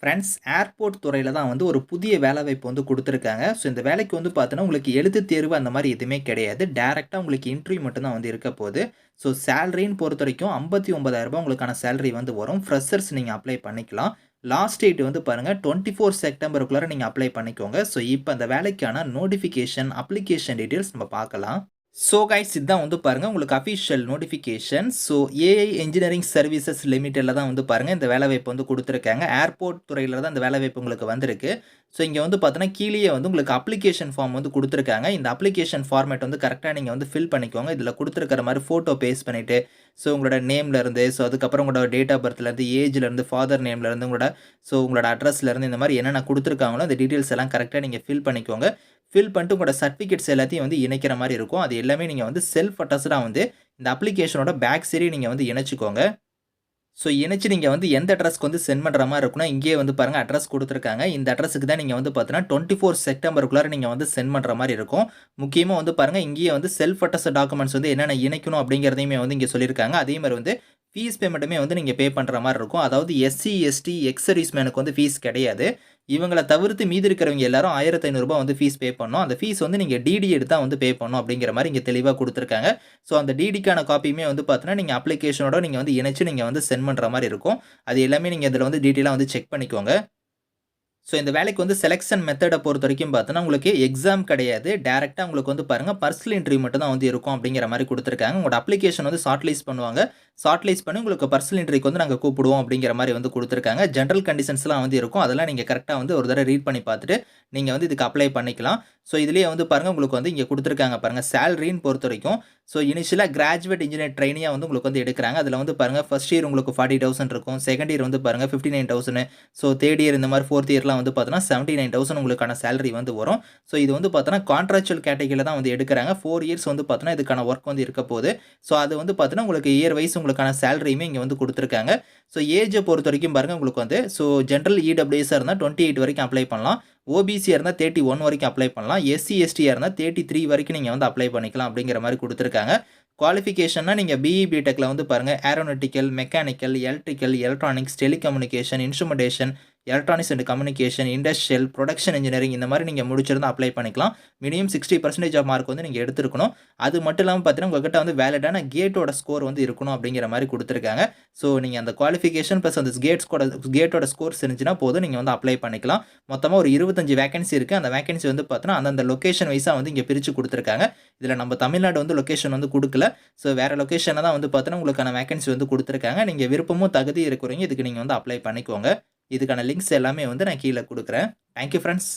Friends airport துறையில் தான் வந்து ஒரு புதிய வேலைவாய்ப்பு வந்து கொடுத்துருக்காங்க. ஸோ இந்த வேலைக்கு வந்து பார்த்தோன்னா உங்களுக்கு எழுத்து தேர்வு அந்த மாதிரி எதுவுமே கிடையாது. டேரெக்டாக உங்களுக்கு இன்ட்ரிவியூ மட்டும்தான் வந்து இருக்க போகுது. ஸோ சேலரின்னு பொறுத்த வரைக்கும் ஐம்பத்தி ஒன்பதாயிரரூபா உங்களுக்கான சேலரி வந்து வரும். ஃப்ரெஷர்ஸ் நீங்கள் அப்ளை பண்ணிக்கலாம். லாஸ்ட் டேட் வந்து பாருங்கள் டுவெண்ட்டி ஃபோர் செப்டம்பருக்குள்ளே நீங்கள் அப்ளை பண்ணிக்கோங்க. ஸோ இப்போ அந்த வேலைக்கான நோட்டிஃபிகேஷன் அப்ளிகேஷன் டீட்டெயில்ஸ் நம்ம பார்க்கலாம். ஸோ கைஸ் இதுதான் வந்து பாருங்கள் உங்களுக்கு official notification so AI engineering services லிமிட்டடில் தான் வந்து பாருங்கள் இந்த வேலைவாய்ப்பு வந்து கொடுத்துருக்காங்க. ஏர்போர்ட் துறையில் தான் இந்த வேலைவாய்ப்பு உங்களுக்கு வந்திருக்கு. ஸோ இங்கே வந்து பார்த்தோன்னா கீழே வந்து உங்களுக்கு அப்ளிகேஷன் ஃபார்ம் வந்து கொடுத்துருக்காங்க. இந்த அப்ளிகேஷன் ஃபார்மேட் வந்து கரெக்டாக நீங்கள் வந்து ஃபில் பண்ணிக்கோங்க. இதில் கொடுத்துருக்கிற மாதிரி ஃபோட்டோ பேஸ் பண்ணிவிட்டு ஸோ உங்களோட நேம்லேருந்து ஸோ அதுக்கப்புறம் உங்களோட டேட் ஆஃப் பர்த்லேருந்து ஏஜ்லேருந்து ஃபாதர் நேம்லேருந்து உங்களோட ஸோ உங்களோட அட்ரஸ்லேருந்து இந்த மாதிரி என்னென்ன கொடுத்துருக்காங்களோ அந்த டீட்டெயில்ஸ் எல்லாம் கரெக்டாக நீங்கள் ஃபில் பண்ணிக்கோங்க. ஃபில் பண்ணிட்டு உங்களோட சர்டிஃபிகேட்ஸ் எல்லாத்தையும் வந்து இணைக்கிற மாதிரி இருக்கும். அது எல்லாமே நீங்கள் வந்து செல்ஃப் அட்டஸ்டாக வந்து இந்த அப்ளிகேஷனோட பேக் சரி நீங்கள் வந்து இணைச்சிக்கோங்க. ஸோ இணைச்சி நீங்கள் வந்து எந்த அட்ரஸ்க்கு வந்து சென்ட் பண்ணுற மாதிரி இருக்குன்னா இங்கேயே வந்து பாருங்கள் அட்ரஸ் கொடுத்துருக்காங்க. இந்த அட்ரஸுக்கு தான் நீங்கள் வந்து பார்த்தீங்கன்னா டுவெண்ட்டி ஃபோர் செப்டம்பருக்குள்ளார நீங்கள் வந்து சென்ட் பண்ணுற மாதிரி இருக்கும். முக்கியமாக வந்து பாருங்கள் இங்கேயே வந்து செல்ஃப் அட்டஸ்ட் டாக்குமெண்ட்ஸ் வந்து என்னென்ன இணைக்கணும் அப்படிங்கிறதையுமே வந்து இங்கே சொல்லியிருக்காங்க அதே மாதிரி வந்து ஃபீஸ் பேமெண்ட்டுமே வந்து நீங்கள் பே பண்ணுற மாதிரி இருக்கும். அதாவது எஸ்சி எஸ்டி எக்ஸரிஸ் மேனுக்கு வந்து ஃபீஸ் கிடையாது. இவங்களை தவிர்த்து மீதி இருக்கிறவங்க எல்லாரும் ஆயிரத்தி ஐநூறுரூபா வந்து ஃபீஸ் பே பண்ணணும். அந்த ஃபீஸ் வந்து நீங்கள் டிடி எடுத்தால் வந்து பே பண்ணணும் அப்படிங்கிற மாதிரி இங்கே தெளிவாக கொடுத்துருக்காங்க. ஸோ அந்த டிடிக்கான காப்பியுமே வந்து பார்த்தீங்கன்னா நீங்கள் அப்ளிகேஷனோட நீங்கள் வந்து இணைச்சு நீங்கள் வந்து சென்ட் பண்ணுற மாதிரி இருக்கும். அது எல்லாமே நீங்கள் இதில் வந்து டீட்டெயிலாக வந்து செக் பண்ணிக்கோங்க. ஸோ இந்த வேலைக்கு வந்து செலெக்ஷன் மெத்தடை பொறுத்த வரைக்கும் பார்த்தோன்னா உங்களுக்கு எக்ஸாம் கிடையாது. டேரெக்டாக உங்களுக்கு வந்து பாருங்கள் பர்சனல் இன்டர்வியூ மட்டும் தான் வந்து இருக்கும் அப்படிங்கிற மாதிரி கொடுத்துருக்காங்க. உங்களோட அப்ளிகேஷன் வந்து ஷார்ட் பண்ணுவாங்க. ஷார்ட்லைஸ் பண்ணி உங்களுக்கு பர்சனல் இன்டர்வியூக்கு வந்து நாங்கள் கூப்பிடுவோம் அப்படிங்கிற மாதிரி வந்து கொடுத்துருக்காங்க. ஜென்ரல் கண்டிஷன்ஸ்லாம் வந்து இருக்கும். அதெல்லாம் நீங்கள் கரெக்டாக வந்து ஒரு தடவை ரீட் பண்ணி பார்த்துட்டு நீங்கள் வந்து இதுக்கு அப்ளை பண்ணிக்கலாம். ஸோ இதுலேயே வந்து பாருங்கள் உங்களுக்கு வந்து இங்கே கொடுத்துருக்காங்க பாருங்கள் சேலரின்னு பொறுத்த வரைக்கும் ஸோ இனிஷியலாக கிராஜுவேட் இன்ஜினியர் ட்ரைனியாக வந்து உங்களுக்கு வந்து எடுக்கிறாங்க. அதில் வந்து பாருங்கள் ஃபஸ்ட் இயர் உங்களுக்கு ஃபார்ட்டி தௌசண்ட் இருக்கும். செகண்ட் இயர் வந்து பாருங்கள் fifty nine thousand so third year இந்த மாதிரி ஃபோர்த் இயர்லாம் வந்து பார்த்தோன்னா செவன்ட்டி நைன் தௌசண்ட் உங்களுக்கான சேலரி வந்து வரும். ஸோ இது வந்து பார்த்தோன்னா கான்ட்ராக்சுவல் கேட்டகரியில் தான் வந்து எடுக்கிறாங்க. ஃபோர் இயர்ஸ் வந்து பார்த்தோன்னா இதுக்கான ஒர்க் வந்து இருக்க போகுது. ஸோ அது வந்து பார்த்தோன்னா உங்களுக்கு இயர் வைஸ் உங்களுக்கான சேலரியுமே இங்கே வந்து கொடுத்துருக்காங்க. ஸோ ஏஜை பொறுத்த வரைக்கும் பாருங்கள் உங்களுக்கு வந்து ஸோ ஜென்ரல் இடபிள்யூஎஸாக இருந்தால் டுவெண்ட்டி எயிட் வரைக்கும் அப்ளை பண்ணலாம். ஓபிசியாக இருந்தால் தேர்ட்டி ஒன் வரைக்கும் அப்ளை பண்ணலாம். எஸ்சி எஸ்டியாக இருந்தால் தேர்ட்டி த்ரீ வரைக்கும் நீங்கள் வந்து அப்ளை பண்ணிக்கலாம் அப்படிங்கிற மாதிரி கொடுத்துருக்காங்க. குவாலிஃபிகேஷன்னா நீங்கள் பிஇ பிடெக்கில் வந்து பாருங்கள் aeronautical mechanical electrical electronics telecommunication instrumentation electronics and communication industrial production engineering இந்த மாதிரி நீங்கள் முடிச்சிருந்தால் அப்ளை பண்ணிக்கலாம். Minimum sixty percentage of mark வந்து நீங்கள் எடுத்துருக்கணும். அது மட்டும் இல்லாமல் பார்த்தீங்கன்னா உங்ககிட்ட வந்து வேலிடான கேட்டோட ஸ்கோர் வந்து இருக்கணும் அப்படிங்கிற மாதிரி கொடுத்துருக்காங்க. ஸோ நீங்கள் அந்த குவாலிஃபிகேஷன் ப்ளஸ் அந்த கேட்ஸ் கூட கேட்டோட ஸ்கோர்ஸ் இருந்துச்சுன்னா போதும் நீங்கள் வந்து அப்ளை பண்ணிக்கலாம். மொத்தமாக ஒரு இருபத்தஞ்சு வேகன்சி இருக்குது அந்த வேகன்சி வந்து பார்த்தீங்கன்னா அந்தந்த லொக்கேஷன் வைஸாக வந்து இங்கே பிரித்து கொடுத்துருக்காங்க. இதில் நம்ம தமிழ்நாடு வந்து லொக்கேஷன் வந்து கொடுக்கல. ஸோ வேறு லொக்கேஷனை தான் வந்து பார்த்தீங்கன்னா உங்களுக்கான வேகன்சி வந்து கொடுத்துருக்காங்க. நீங்கள் விருப்பமும் தகுதி இருக்கிறவங்க இதுக்கு நீங்கள் வந்து அப்ளை பண்ணிக்கோங்க. இதுக்கான லிங்க்ஸ் எல்லாமே வந்து நான் கீழே கொடுக்குறேன். Thank you friends